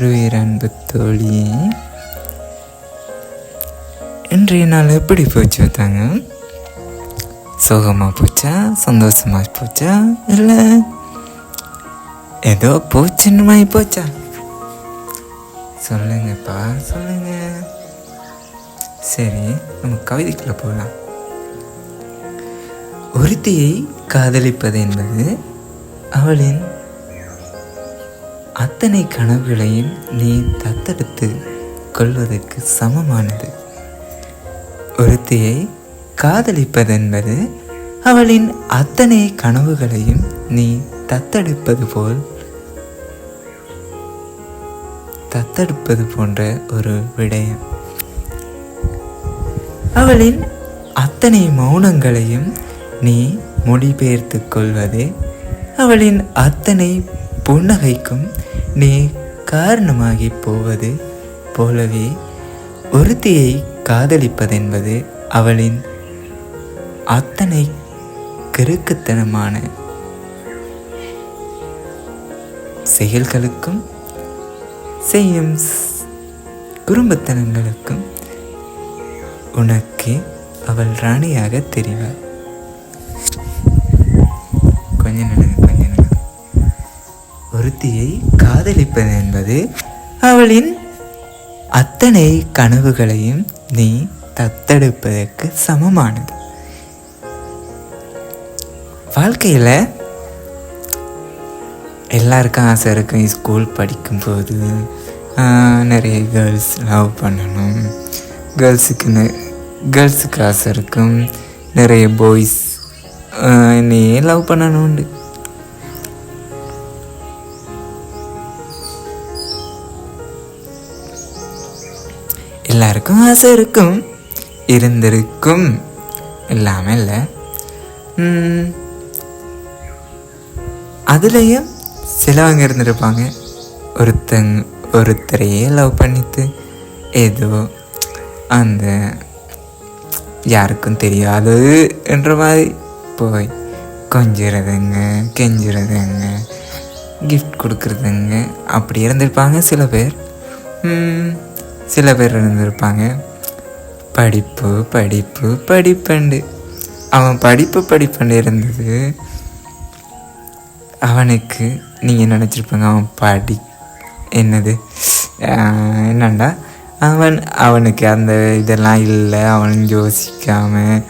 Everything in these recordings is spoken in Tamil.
வருவீர் அன்பு தோழி. இன்றைய நாள் எப்படி போச்சு தாங்க சோகமாக போச்சா? சந்தோஷமாக போச்சா? இல்லை ஏதோ போச்சுன்னு மாதிரி போச்சா? சொல்லுங்கப்பா சொல்லுங்க. சரி நம்ம கவிதைக்குள்ள போகலாம் ஒருத்தியை காதலிப்பது என்பது அவளின் அத்தனை கனவுகளையும் நீ தத்தெடுத்து கொள்வதற்கு சமமானது. ஒருத்தியை காதலிப்பதென்பது அவளின் அத்தனை கனவுகளையும் நீ தத்தெடுப்பது போல் தத்தெடுப்பது போன்ற ஒரு விடயம். அவளின் அத்தனை மௌனங்களையும் நீ மொழிபெயர்த்து கொள்வதே அவளின் அத்தனை புன்னகைக்கும் நீ காரணமாகி போவது போலவே ஒருத்தியை காதலிப்பதென்பது அவளின் அத்தனை கிறுக்குத்தனமான செயல்களுக்கும் செய்யும் குறும்புத்தனங்களுக்கும் உனக்கு அவள் ராணியாக தெரிவாள். கொஞ்சம் நினைவு ஒருத்தியை காதலிப்பது என்பது அவளின் அத்தனை கனவுகளையும் நீ தத்தெடுப்பதற்கு சமமானது. வாழ்க்கையில் எல்லாருக்கும் ஆசை இருக்கும் ஸ்கூல் படிக்கும்போது ஆஹ், நிறைய கேர்ள்ஸ் லவ் பண்ணணும். கேர்ள்ஸுக்கு கேர்ள்ஸுக்கு ஆசை இருக்கும். நிறைய பாய்ஸ் என்னையே லவ் பண்ணணும்னு எல்லாருக்கும் ஆசை இருக்கும். இருந்திருக்கும். இல்லாமல் இல்லை. அதுலேயும் சிலவங்க இருந்திருப்பாங்க. ஒருத்தங்க ஒருத்தரையே லவ் பண்ணிட்டு ஏதோ அந்த யாருக்கும் தெரியாது என்ற மாதிரி போய் கொஞ்சிறதுங்க கெஞ்சுறதுங்க கிஃப்ட் கொடுக்குறதுங்க அப்படி இருந்திருப்பாங்க சில பேர். சில பேர் இருந்திருப்பாங்க. படிப்பு படிப்பு படிப்பண்டு. அவன் படிப்பு படிப்பண்டு இருந்தது. அவனுக்கு நீங்கள் நினச்சிருப்பாங்க அவன் படி என்னது? என்னண்டா? அவன் அவனுக்கு அந்த இதெல்லாம் இல்லை. அவன் யோசிக்காமல்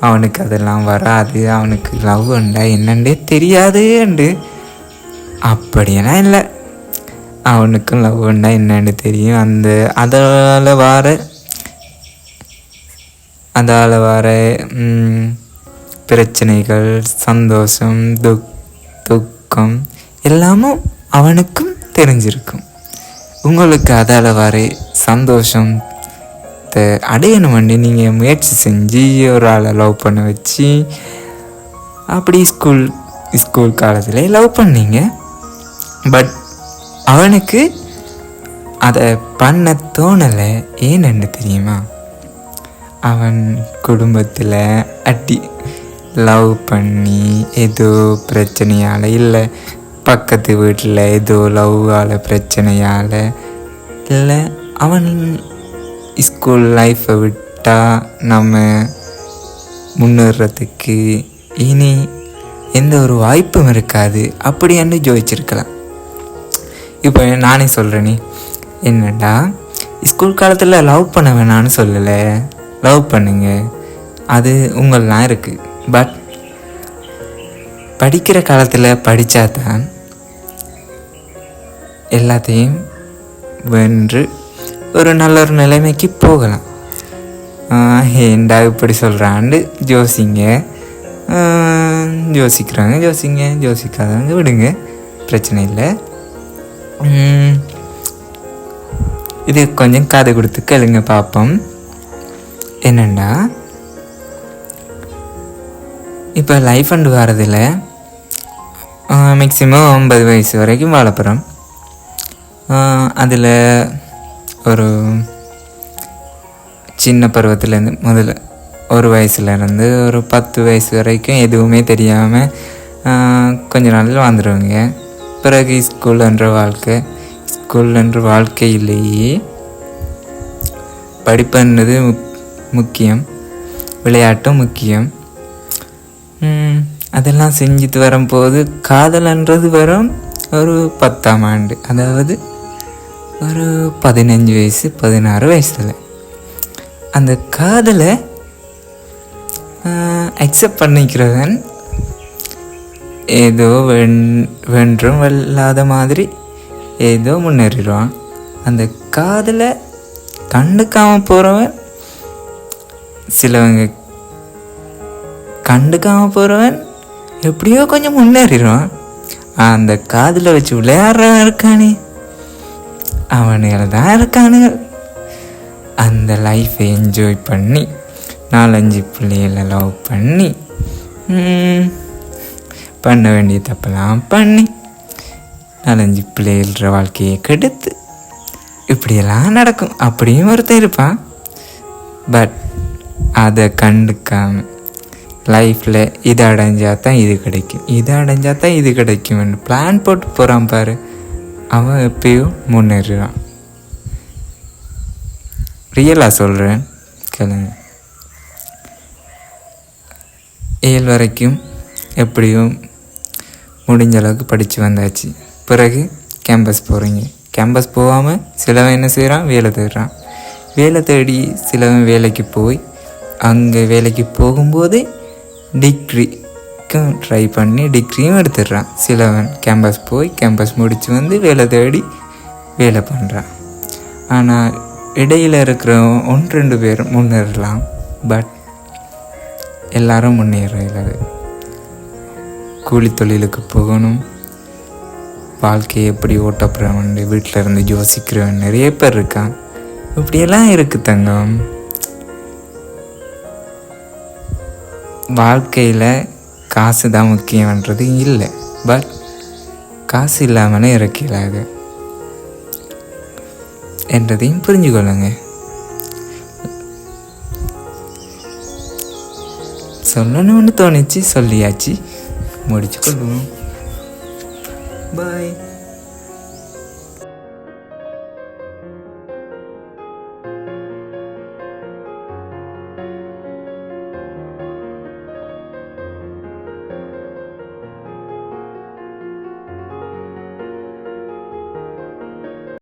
அவனுக்கு அதெல்லாம் வராது. அவனுக்கு லவ் உண்டா என்னண்டே தெரியாதுண்டு. அப்படியெல்லாம் இல்லை. அவனுக்கும் லவ் என்னன்னு தெரியும். அந்த அதால் வர அதால் வர பிரச்சனைகள் சந்தோஷம் துக் துக்கம் எல்லாமும் அவனுக்கும் தெரிஞ்சிருக்கும். உங்களுக்கு அதால் வர சந்தோஷம் அடையணும் வண்டி நீங்கள் முயற்சி செஞ்சு ஒரு ஆளை லவ் பண்ண வச்சு அப்படி ஸ்கூல் ஸ்கூல் காலத்தில் லவ் பண்ணீங்க. பட் அவனுக்கு அதை பண்ண தோணலை. ஏன்னு தெரியுமா? அவன் குடும்பத்தில் அட்டி லவ் பண்ணி ஏதோ பிரச்சனையால் இல்லை பக்கத்து வீட்டில் ஏதோ லவ்வால் பிரச்சனையால் இல்லை அவன் ஸ்கூல் லைஃப்பை விட்டால் நம்ம முன்னேறதுக்கு இனி எந்த ஒரு வாய்ப்பும் இருக்காது. அப்படின்னு ஜோதிச்சிருக்கலாம் இப்போ நானே சொல்கிறேனே என்னடா? ஸ்கூல் காலத்தில் லவ் பண்ண வேணான்னு சொல்லலை. லவ் பண்ணுங்க. அது உங்களெலாம் இருக்குது பட் படிக்கிற காலத்தில் படித்தா தான் எல்லாத்தையும் வென்று ஒரு நல்ல ஒரு நிலைமைக்கு போகலாம். ஏண்டா இப்படி சொல்கிறாண்டு ஜோசிங்க ஜோசிக்கிறாங்க யோசிக்கிறாங்க ஜோசிங்க யோசிக்காதவங்க விடுங்க. பிரச்சனை இல்லை. இது கொஞ்சம் காது கொடுத்து கேளுங்க பார்ப்போம் என்னென்னா இப்போ லைஃப் அண்டு வரதில் மேக்ஸிமம் ஐம்பது வயசு வரைக்கும் வாழப்போகிறோம் அதில் ஒரு சின்ன பருவத்துலேருந்து முதல்ல ஒரு வயசுலேருந்து ஒரு பத்து வயசு வரைக்கும் எதுவுமே தெரியாமல் கொஞ்ச நாளில் வாழ்ந்துருவீங்க. பிறகு ஸ்கூல்ன்ற வாழ்க்கை ஸ்கூல் என்ற வாழ்க்கையிலேயே படிப்புன்றது முக்- முக்கியம் விளையாட்டும் முக்கியம். அதெல்லாம் செஞ்சுட்டு வரும்போது காதல்ன்றது வரும் ஒரு பத்தாம் ஆண்டு அதாவது ஒரு பதினஞ்சு வயசு பதினாறு வயசில். அந்த காதலை அக்செப்ட் பண்ணிக்கிறவன் ஏதோ வென் வென்றும் வெல்லாத மாதிரி ஏதோ முன்னேறிடுவான். அந்த காதலை கண்டுக்காமல் போகிறவன் சிலவங்க கண்டுக்காமல் போகிறவன் எப்படியோ கொஞ்சம் முன்னேறிடுவான். அந்த காதில் வச்சு விளையாடுறவன் இருக்கானே. அவனுகள் தான் இருக்கானுங்க. அந்த லைஃப்பை என்ஜாய் பண்ணி நாலஞ்சு பிள்ளைகளை லவ் பண்ணி பண்ண வேண்டிய தப்பெல்லாம் பண்ணி நாலஞ்சு பிள்ளைகள வாழ்க்கையை கெடுத்து இப்படியெல்லாம் நடக்கும். அப்படியும் ஒருத்தன் இருப்பான். பட் அதை கண்டுக்காம லைஃப்பில் இதை அடைஞ்சா தான் இது கிடைக்கும். இதை அடைஞ்சா தான் இது கிடைக்கும்னு பிளான் போட்டு போகிறான் பாரு. அவன் எப்பயும் முன்னேறுறான். ரியலாக சொல்கிறேன் கேளுங்க. ஏழு வரைக்கும் எப்படியும் முடிஞ்ச அளவுக்கு படித்து வந்தாச்சு. பிறகு கேம்பஸ் போகிறீங்க கேம்பஸ் போகாமல் சிலவன் என்ன செய்கிறான் வேலை தேடுறான். வேலை தேடி சிலவன் வேலைக்கு போய் அங்கே வேலைக்கு போகும்போது டிகிரிக்கும் ட்ரை பண்ணி டிகிரியும் எடுத்துடுறான். சிலவன் கேம்பஸ் போய் கேம்பஸ் முடித்து வந்து வேலை தேடி வேலை பண்ணுறான் ஆனால் இடையில் இருக்கிற ஒன்று ரெண்டு பேர் முன்னேறலாம். பட் எல்லாரும் முன்னேறது கூலி தொழிலுக்கு போகணும். வாழ்க்கையை எப்படி ஓட்டப்புறவன் வீட்டில் இருந்து யோசிக்கிறவன் நிறைய பேர் இருக்கான். இப்படியெல்லாம் இருக்குது தங்கம். வாழ்க்கையில் காசு தான் முக்கியம்ன்றது இல்லை. பட் காசு இல்லாமலே இருக்கலாது என்றதையும் புரிஞ்சுக்கொள்ளுங்க சொல்லணும்னு தோணுச்சு சொல்லியாச்சு. മേടിച്ചു കൊണ്ടുപോകും. ബൈ